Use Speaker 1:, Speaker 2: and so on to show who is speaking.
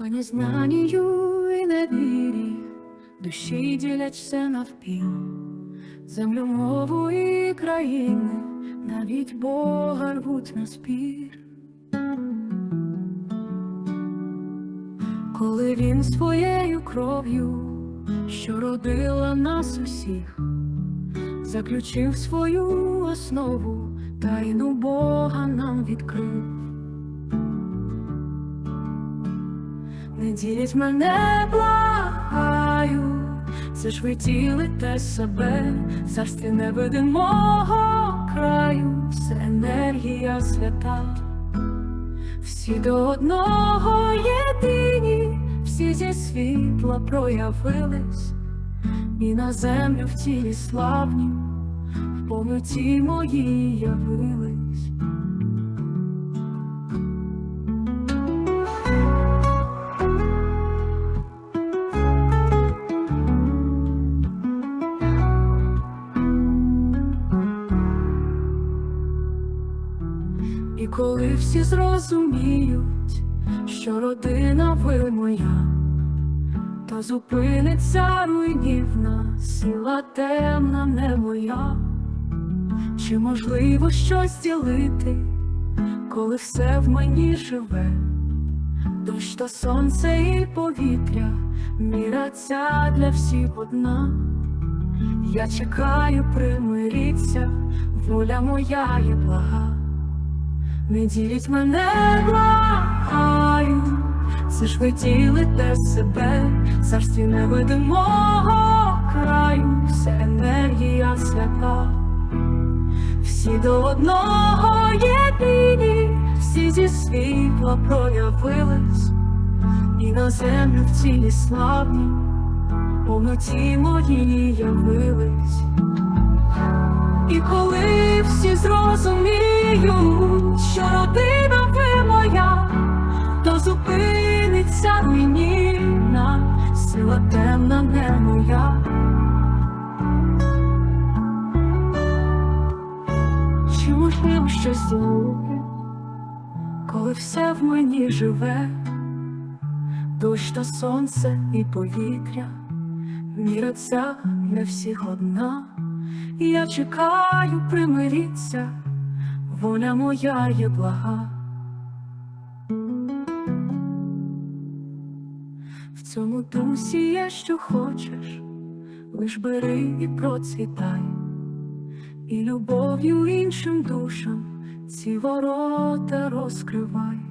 Speaker 1: У незнанню і невірі душі діляться навпіл, землю, мову і країни, навіть Бога рвуть на спір. Коли він своєю кров'ю, що родила нас усіх, заключив свою основу, тайну Бога нам відкрив. Не діліть мене, благаю, це ж ви ділите себе, царстві невидимого краю, все енергія свята, всі до одного єдині, всі зі світла проявились, і на землю в тілі славні, в повноті моїй явились. І коли всі зрозуміють, що родина ви моя, то зупиниться руйнівна, сила темна не моя, чи можливо щось ділити, коли все в мені живе, дощ та сонце і повітря, міра ця для всіх одна. Я чекаю, примиріться, воля моя є блага. Не діліть мене, благаю, це ж ви ділите себе, царстві невидимого краю, вся енергія свята, всі до одного єдині, всі зі світла проявились, і на землю в цілі славні, повноті моїй явились. І коли всі зрозуміють, що родина ви моя, то зупиниться руйнівна, сила темна не моя. Чи можливо щось зробити, коли все в мені живе, дощ та сонце і повітря, міра ця для всіх одна. Я чекаю, примиріться, воля моя є блага. В цьому дусі є, що хочеш, лиш бери і процвітай, і любов'ю іншим душам ці ворота розкривай.